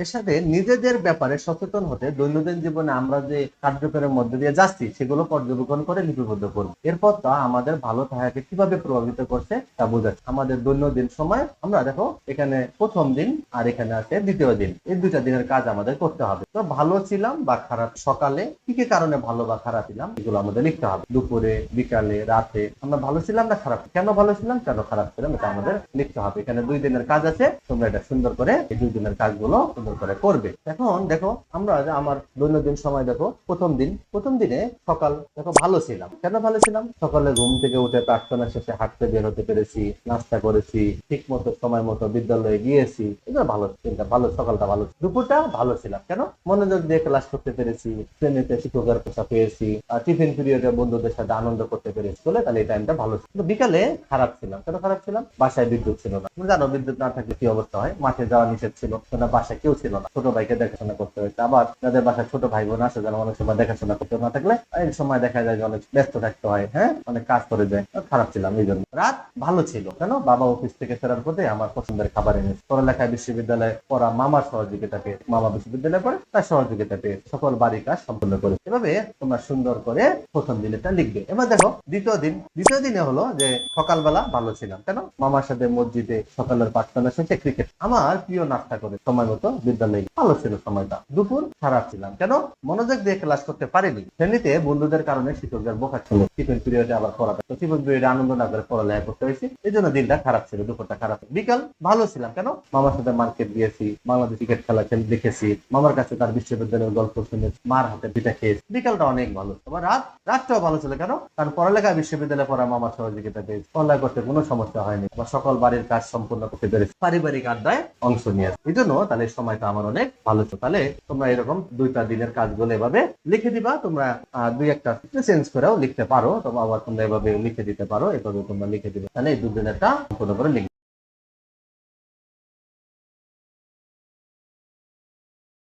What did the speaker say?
এর সাথে নিজেদের ব্যাপারে সচেতন হতে দৈনন্দিন জীবনে আমরা যে কার্যকরের মধ্যে দিয়ে যাচ্ছি, সেগুলো পর্যবেক্ষণ করে লিপিবদ্ধ করব। এরপর তা আমাদের ভালো থাকাকে কীভাবে প্রভাবিত করছে তা বোঝাচ্ছে আমাদের দৈনন্দিন সময়, আমরা দেখো, এখানে প্রথম দিন আর এখানে আছে দ্বিতীয় দিন। এই দুটা দিনের কাজ আমাদের করতে হবে। তো ভালো ছিলাম বা খারাপ? সকালে কি কি কারণে ভালো বা খারাপ ছিলাম? এগুলো আমাদের লিখতে হবে। দুপুরে, বিকালে, রাতে আমরা ভালো ছিলাম না খারাপ? কেন ভালো ছিলাম, কেন খারাপ ছিলাম, এটা আমাদের লিখতে হবে। এখানে দুই দিনের কাজ আছে, তোমরা এটা সুন্দর করে এই দুই দিনের কাজগুলো সুন্দর করে, করবে। এখন দেখো, আমরা আমার দৈনন্দিন সময় দেখো, প্রথম দিন, প্রথম দিনে সকাল, দেখো, ভালো ছিলাম। কেন ভালো ছিলাম? সকালে ঘুম থেকে উঠে প্রার্থনা শেষে হাঁটতে বের হতে পেরেছি, নাস্তা করেছি ঠিক মতো সময় মতো বিদ্যালয়ে গিয়েছি। এগুলো ভালো চিন্তা ভালো, সকালটা ভালো। দুপুরটা ভালো ছিলাম। কেন? মনোযোগ দিয়ে ক্লাস করতে পেরেছি শ্রেণীতে শিক্ষকের কথা পেয়েছি টিফিন পিরিয়ডে বন্ধুদের সাথে আনন্দ করতে পেরেছি। বলে তাহলে এই টাইমটা ভালো ছিল। বিকালে খারাপ ছিলাম। কেন খারাপ ছিলাম? বাসায় বিদ্যুৎ ছিল না। জানো, বিদ্যুৎ না থাকলে কি অবস্থা হয়? মাঠে যাওয়া নিষেধ ছিল। বাসায় কেউ ছিল না। ছোট ভাইকে দেখাশোনা করতে হয়েছে। আবার যাদের বাসায় ছোট ভাই বোন আছে যারা অনেক সময় দেখাশোনা করতে না থাকলে এই সময় দেখা যায় যে অনেক ব্যস্ত থাকতে হয় হ্যাঁ? অনেক কাজ করে যায় খারাপ ছিলাম এই জন্য। রাত ভালো ছিল। কেন? বাবা অফিস থেকে ফেরার পথে আমার পছন্দের খাবার এনেছে। পড়ালেখায় বিশ্ববিদ্যালয়ে পড়া মামার সহযোগিতা পেয়ে মামা বিশ্ববিদ্যালয়ে পড়ে, তার সহযোগিতা পেয়ে সকল বাড়ির কাজ সম্পূর্ণ করে এভাবে তোমরা সুন্দর করে প্রথম দিনেটা লিখবে। এবার দেখো, দ্বিতীয় দিন। দ্বিতীয় দিনে হলো যে সকালবেলা ভালো ছিলাম। কেন? মামার সাথে মসজিদে সকালের প্রার্থনা শেষে ক্রিকেট আমার প্রিয় নাস্তা করে সময় মতো বিদ্যালয়ে ভালো ছিল সময়টা দুপুর ছিলাম কেন? মনোযোগ দিয়ে ক্লাস করতে পারিনি। শ্রেণীতে বন্ধুদের কারণে শিক্ষকদের বোকা ছিল। পিরিয়ডে আবার পড়াতে তো পিরিয়ডে আনন্দ পড়ালেখা করতে এই জন্য দিনটা খারাপ ছিল, দুপুরটা খারাপ বিকাল ভালো ছিলাম। কেন? মামার সাথে মার্কেট বাংলাদেশ ক্রিকেট খেলা খেলে দেখেছি। মামার কাছে তার বিশ্ববিদ্যালয়ের গল্প শুনেছি, মার হাতে পিঠা খেয়েছি। বিকালটা অনেক ভালো আবার রাত, রাতটাও ভালো ছিল। কেন? কারণ পড়ালেখা বিশ্ববিদ্যালয়ে পড়া মামার সহযোগিতা পেয়েছি। পড়ালেখা করতে কোনো সমস্যা হয়নি। আবার সকল বাড়ির কাজ সম্পূর্ণ করতে পেরেছি। পারিবারিক আড্ডায় অংশ নিয়ে এই জন্য তাহলে এই সময়টা আমার অনেক ভালো ছিল। তাহলে তোমরা এরকম দুইটা দিনের কাজগুলো এভাবে লিখে দিবা, তোমরা দুই একটা চেঞ্জ করেও লিখতে পারো তোমরা আবার তোমরা এভাবে লিখে দিতে পারো, এভাবে তোমরা লিখে দিবে। তাহলে এই দুদিনেরটা সম্পূর্ণ করে লিখবে।